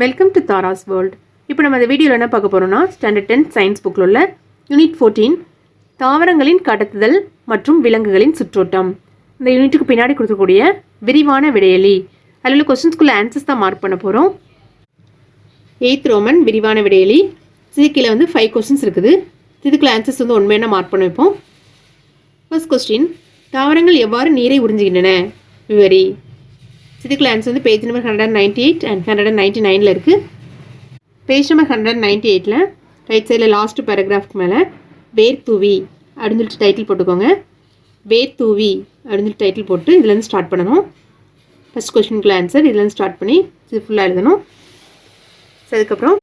Welcome to Tara's world இப்போ நம்ம இந்த வீடியோவில் என்ன பார்க்க போகிறோம்னா ஸ்டாண்டர்ட் டென் சயின்ஸ் புக்கில் உள்ள யூனிட் ஃபோர்டீன் தாவரங்களின் கடத்துதல் மற்றும் விலங்குகளின் சுற்றோட்டம். இந்த யூனிட்டுக்கு பின்னாடி கொடுக்கக்கூடிய விரிவான விடையலி. அதில் உள்ள கொஸ்டின்ஸ்குள்ள ஆன்சர்ஸ் தான் மார்க் பண்ண போகிறோம் எயித் ரோமன் விரிவான விடையலி. சிக்கில் வந்து ஃபைவ் கொஸ்டின்ஸ் இருக்குது. இதுக்குள்ள ஆன்சர்ஸ் வந்து உண்மையான மார்க் பண்ண வைப்போம்? ஃபர்ஸ்ட் கொஸ்டின் தாவரங்கள் எவ்வாறு நீரை உறிஞ்சுகின்றன? விவரி. இதுக்குள்ள ஆன்சர் வந்து page number hundred ninety eight and hundred ninety நைனில் இருக்குது பேஜ் நம்பர் ஹண்ட்ரட் நைன்ட்டி எயிட்டில் ரைட் சைடில் லாஸ்ட்டு பேராகிராஃப்க்கு மேலே வேர் தூவி அப்படின்னு சொல்லிட்டு டைட்டில் போட்டுக்கோங்க. வேர் தூவி அப்படின்னு சொல்லிட்டு டைட்டில் போட்டு இதுலேருந்து ஸ்டார்ட் பண்ணணும். ஃபஸ்ட் கொஸ்டினுக்குள்ள ஆன்சர் இதுலேருந்து ஸ்டார்ட் பண்ணி இது ஃபுல்லாக எழுதணும். ஸோ அதுக்கப்புறம்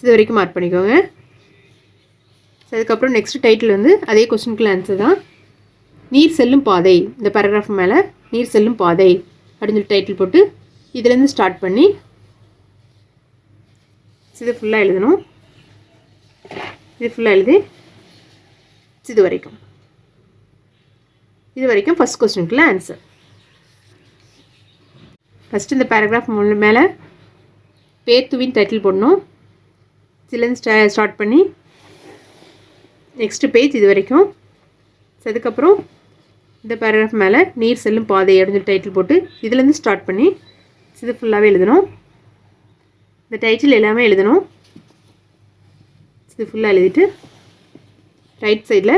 இது வரைக்கும் மார்க் பண்ணிக்கோங்க. ஸோ அதுக்கப்புறம் நெக்ஸ்ட் டைட்டில் வந்து அதே கொஸ்டினுக்குள்ள ஆன்சர் தான். நீர் செல்லும் பாதை இந்த பேராகிராஃப் மேலே நீர் செல்லும் பாதை. அப்படின்னு சொல்லி டைட்டில் போட்டு இதுலேருந்து ஸ்டார்ட் பண்ணி இது ஃபுல்லாக எழுதணும். இது ஃபுல்லாக எழுதி இது வரைக்கும். இது வரைக்கும் ஃபஸ்ட் கொஸ்டினுக்குள்ள ஆன்சர் ஃபஸ்ட்டு இந்த பேராகிராஃப் மேலே பேத்துவின் டைட்டில் போடணும். இதுலேருந்து ஸ்டா ஸ்டார்ட் பண்ணி நெக்ஸ்ட்டு பேஜ் இது வரைக்கும். அதுக்கப்புறம் இந்த பேராகிராஃப் மேலே நீர் செல்லும் பாதை அப்படின்னு டைட்டில் போட்டு இதுலேருந்து ஸ்டார்ட் பண்ணி இது ஃபுல்லாகவே எழுதணும். இந்த டைட்டில் எல்லாமே எழுதணும். இது ஃபுல்லாக எழுதிட்டு ரைட் சைடில்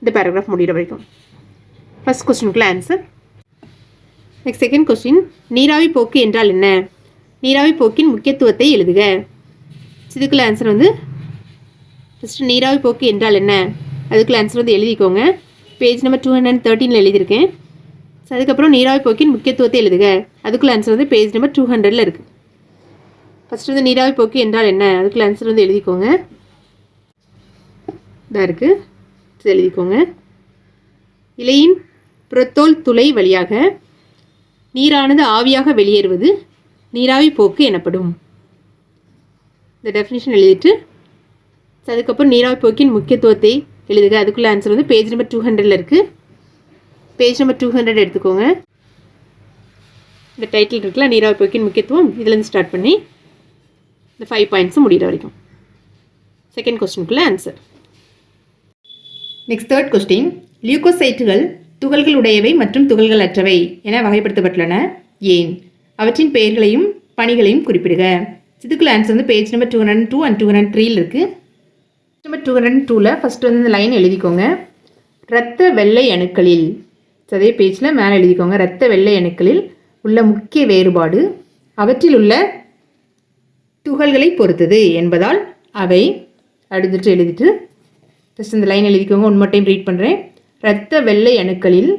இந்த பேராகிராஃப் முடிகிற வரைக்கும். ஃபஸ்ட் கொஸ்டினுக்குள்ள ஆன்சர் நெக்ஸ்ட் செகண்ட் கொஸ்டின் நீராவி போக்கு என்றால் என்ன? நீராவி போக்கின் முக்கியத்துவத்தை எழுதுக. இதுக்குள்ள ஆன்சர் வந்து ஃபஸ்ட்டு நீராவி போக்கு என்றால் என்ன? அதுக்குள்ள ஆன்சர் வந்து எழுதிக்கோங்க. பேஜ் நம்பர் டூ ஹண்ட்ரட் தேர்ட்டினில் எழுதியிருக்கேன். ஸோ அதுக்கப்புறம் நீராவி போக்கின் முக்கியத்துவத்தை எழுதுக. அதுக்குள்ள ஆன்சர் வந்து பேஜ் நம்பர் டூ ஹண்ட்ரடில் இருக்குது ஃபஸ்ட்டு வந்து நீராவி போக்கு என்றால் என்ன? அதுக்குள்ள ஆன்சர் வந்து எழுதிக்கோங்க. இதாக இருக்குது எழுதிக்கோங்க. இலையின் புறத்தோல் துளை வழியாக நீரானது ஆவியாக வெளியேறுவது நீராவி போக்கு எனப்படும். இந்த டெஃபினேஷன் எழுதிட்டு ஸோ அதுக்கப்புறம் நீராவி போக்கின் முக்கியத்துவத்தை எழுதுக. அதுக்குள்ளே ஆன்சர் வந்து பேஜ் நம்பர் டூ ஹண்ட்ரடில் இருக்குது பேஜ் நம்பர் டூ ஹண்ட்ரட் எடுத்துக்கோங்க. இந்த டைட்டில் இருக்குல்ல நீராவி போக்கின் முக்கியத்துவம். இதுலேருந்து ஸ்டார்ட் பண்ணி இந்த ஃபைவ் பாயிண்ட்ஸும் முடிகிற வரைக்கும். செகண்ட் கொஸ்டினுக்குள்ளே ஆன்சர் நெக்ஸ்ட் தேர்ட் கொஸ்டின் லியூகோசைட்டுகள் துகள்கள் உடையவை மற்றும் துகள்கள் அற்றவை என வகைப்படுத்தப்பட்டுள்ளன. ஏன்? அவற்றின் பெயர்களையும் பணிகளையும் குறிப்பிடுக. இதுக்குள்ள ஆன்சர் வந்து page number two hundred two and two hundred த்ரீல இருக்குது நம்பர் டூ ஹண்ட்ரட் டூவில் ஃபஸ்ட்டு வந்து இந்த லைன் எழுதிக்கோங்க. இரத்த வெள்ளை அணுக்களில் அதே பேஜில் மேலே எழுதிக்கோங்க. இரத்த வெள்ளை அணுக்களில் உள்ள முக்கிய வேறுபாடு அவற்றில் உள்ள துகள்களை பொறுத்தது என்பதால் அவை அடுத்துட்டு எழுதிட்டு ஃபஸ்ட் இந்த லைன் எழுதிக்கோங்க. ஒன் டைம் ரீட் பண்ணுறேன் இரத்த வெள்ளை அணுக்களில்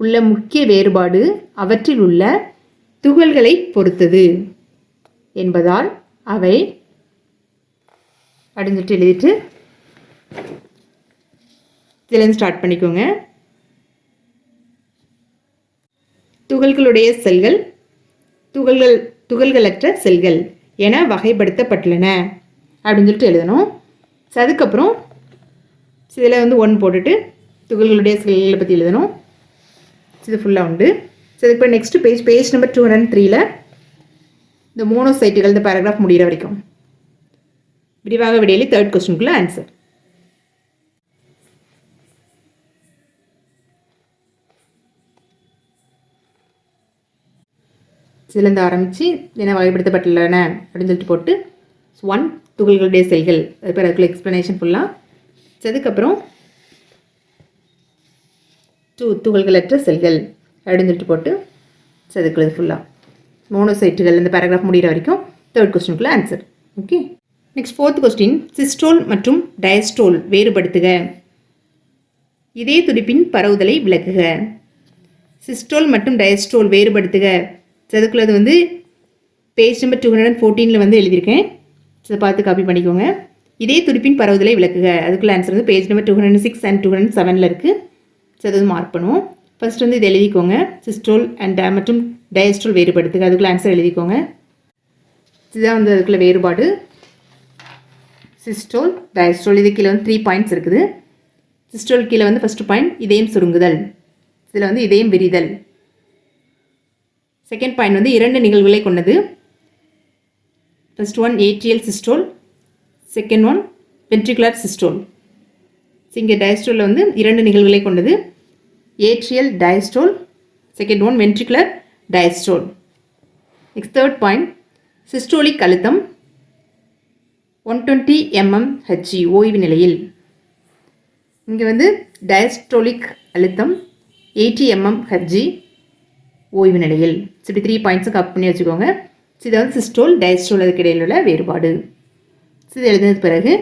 உள்ள முக்கிய வேறுபாடு அவற்றில் உள்ள துகள்களை பொறுத்தது என்பதால் அவை அடுத்துட்டு எழுதிட்டு இதுலேருந்து ஸ்டார்ட் பண்ணிக்கோங்க. துகள்களுடைய செல்கள் துகள்கள் துகள்களற்ற செல்கள் என வகைப்படுத்தப்பட்டுள்ளன. அப்படின்னு சொல்லிட்டு எழுதணும். ஸோ அதுக்கப்புறம் இதில் வந்து ஒன் போட்டுட்டு துகள்களுடைய செல்களை பற்றி எழுதணும். இது ஃபுல்லாக உண்டு. ஸோ இப்போ next page page number two hundred த்ரீல இந்த மோனோசைட்டுகள் இந்த பேராகிராஃப் முடிகிற வரைக்கும். விரிவாக விடையிலே தேர்ட் கொஸ்டின்குள்ளே ஆன்சர் சிலந்து ஆரம்பித்து என்ன வகைப்படுத்தப்பட்டுள்ளன அப்படின்னு சொல்லிட்டு போட்டு ஒன் துகள்களுடைய செல்கள் அது பேர் அதுக்குள்ள எக்ஸ்ப்ளனேஷன் ஃபுல்லாக அதுக்கப்புறம் டூ துகள்களற்ற செல்கள் அப்படின்னு சொல்லிட்டு போட்டு செதுக்குறது ஃபுல்லாக மோனோசைட்டுகள் இந்த பேராகிராஃப் முடிகிற வரைக்கும் third கொஸ்டினுக்குள்ளே answer okay next fourth question systole மற்றும் டயஸ்டோல் வேறுபடுத்துக. இதே துடிப்பின் பரவுதலை விளக்குக. சிஸ்டோல் மற்றும் டயஸ்டோல் வேறுபடுத்துக. ஸோ அதுக்குள்ளது வந்து page number two hundred and ஃபோர்டீனில் வந்து எழுதியிருக்கேன். ஸோ பார்த்து காப்பி பண்ணிக்கோங்க. இதே துடிப்பின் பரவுதலை விளக்குக. அதுக்குள்ள ஆன்சர் வந்து page number two hundred six and two hundred செவனில் இருக்குது ஸோ அது வந்து மார்க் பண்ணுவோம். ஃபர்ஸ்ட் வந்து இது எழுதிக்கோங்க. சிஸ்டோல் அண்ட் மற்றும் டயஸ்ட்ரோல் வேறுபடுத்துக. அதுக்குள்ள ஆன்சர் எழுதிக்கோங்க. இதுதான் வந்து அதுக்குள்ள வேறுபாடு. சிஸ்டோல் டயஸ்ட்ரோல் இது கீழே வந்து த்ரீ பாயிண்ட்ஸ் இருக்குது. சிஸ்டோல் கீழே வந்து ஃபஸ்ட்டு பாயிண்ட் இதயம் சுருங்குதல். இதில் வந்து இதயம் விரிதல். செகண்ட் பாயிண்ட் வந்து இரண்டு நிகழ்வுகளை கொண்டது. First one atrial systole second one ventricular systole இங்கே டயஸ்டோலில் வந்து இரண்டு நிகழ்வுகளை கொண்டது. Atrial diastole second one ventricular diastole next third point systolic அழுத்தம். ஒன் டுவெண்ட்டி எம்எம் ஹெச்இ ஓய்வு நிலையில். இங்கே வந்து டயஸ்டோலிக் அழுத்தம். எயிட்டி எம்எம் ஹெச்ஜி ஓய்வு நிலையில். ஸோ இப்படி த்ரீ பாயிண்ட்ஸும் கப் பண்ணி வச்சுக்கோங்க. ஸோ இதை வந்து சிஸ்டோல் டயஸ்டோல் அதுக்கு இடையில் உள்ள வேறுபாடு. ஸோ இது எழுதினது பிறகு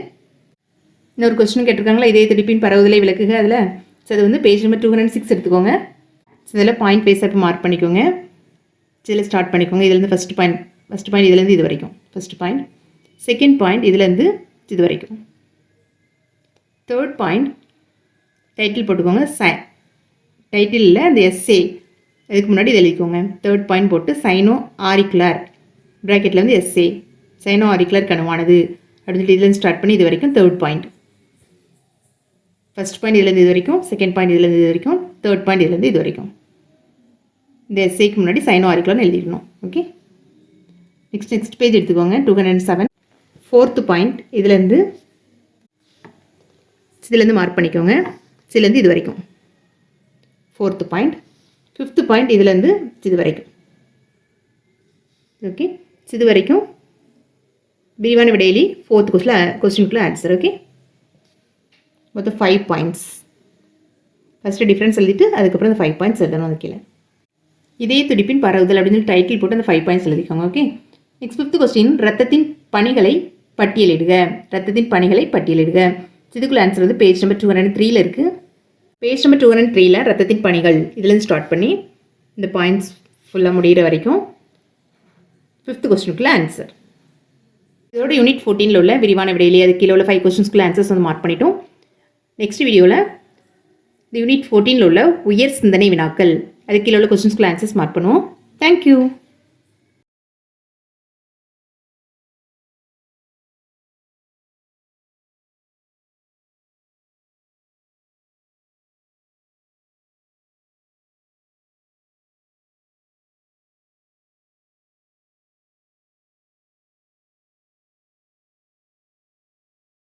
இன்னொரு கொஸ்டின் கேட்டிருக்காங்களா? இதே திருப்பின் பரவுதலை விளக்குக அதில். ஸோ அது வந்து page number two hundred six எடுத்துக்கோங்க. ஸோ இதில் பாயிண்ட் பேஸ் அப்போ மார்க் பண்ணிக்கோங்க. இதில் ஸ்டார்ட் பண்ணிக்கோங்க. இதுலேருந்து ஃபஸ்ட் பாயிண்ட் ஃபஸ்ட் பாயிண்ட் இதுலேருந்து இது வரைக்கும். ஃபஸ்ட் பாயிண்ட் செகண்ட் பாயிண்ட் இதுலேருந்து இது வரைக்கும். தேர்ட் பாயிண்ட் டைட்டில் போட்டுக்கோங்க. ச டைட்டிலில் அந்த எஸ்ஏ அதுக்கு முன்னாடி இதை எழுதிக்கோங்க. தேர்ட் பாயிண்ட் போட்டு சைனோ ஆரிக்குலர் ப்ராக்கெட்டில் வந்து எஸ்ஏ சைனோ ஆரிக்குலர் கனவானது. அப்படின்னு சொல்லி இதுலேருந்து ஸ்டார்ட் பண்ணி இது வரைக்கும் தேர்ட் பாயிண்ட் ஃபஸ்ட் பாயிண்ட் இதுலேருந்து இது வரைக்கும் செகண்ட் பாயிண்ட் இதுலேருந்து இது வரைக்கும் தேர்ட் பாயிண்ட் இதுலேருந்து இது வரைக்கும். இந்த எஸ்ஏக்கு முன்னாடி சைனோ ஆரிக்குலர்னு எழுதிடணும் ஓகே நெக்ஸ்ட் நெக்ஸ்ட் பேஜ் எடுத்துக்கோங்க. Two hundred seven fourth point இதுலேருந்து இதுலேருந்து மார்க் பண்ணிக்கோங்க. இதுலேருந்து இது வரைக்கும். ஃபோர்த்து பாயிண்ட் ஃபிஃப்த்து பாயிண்ட் இதுலேருந்து இது வரைக்கும். ஓகே இது வரைக்கும் விரிவான விடையிலி ஃபோர்த் கொஸ்டில் கொஸ்டினுக்குள்ள ஆன்சர் ஓகே மொத்தம் ஃபைவ் பாயிண்ட்ஸ் ஃபஸ்ட்டு டிஃப்ரென்ஸ் எழுதிட்டு அதுக்கப்புறம் அந்த ஃபைவ் பாயிண்ட்ஸ் எழுதணும் அது கீழே. இதே துடிப்பின் பரவுதல் அப்படின்னு சொல்லி டைட்டில் போட்டு அந்த ஃபைவ் பாயிண்ட்ஸ் எழுதிக்கோங்க ஓகே நெக்ஸ்ட் ஃபிஃப்த் கொஸ்டின் ரத்தத்தின் பணிகளை பட்டியலிடுக. ரத்தத்தின் பணிகளை பட்டியலிடுக. இதுக்குள்ள ஆன்சர் வந்து பேஜ் நம்பர் டூ ஹண்ட்ரட் த்ரீல இருக்குது பேஜ் நம்பர் டூ ஹண்ட்ரட் த்ரீல ரத்தத்தின் பணிகள். இதுலேருந்து ஸ்டார்ட் பண்ணி இந்த பாயிண்ட்ஸ் ஃபுல்லாக முடிகிற வரைக்கும் ஃபிஃப்த் கொஸ்டினுக்குள்ளே ஆன்சர் இதோட யூனிட் ஃபோர்டீனில் உள்ள விரிவான விடையிலே அது கீழே உள்ள ஃபைவ் கொஸ்டின்ஸ்க்குள்ள ஆன்சர்ஸ் வந்து மார்க் பண்ணிட்டோம். நெக்ஸ்ட் வீடியோவில் இந்த யூனிட் ஃபோர்டீனில் உள்ள உயர் சிந்தனை வினாக்கள். அது கீழே உள்ள கொஸ்டின்ஸ்க்குள்ள ஆன்சர்ஸ் மார்க் பண்ணுவோம். Thank you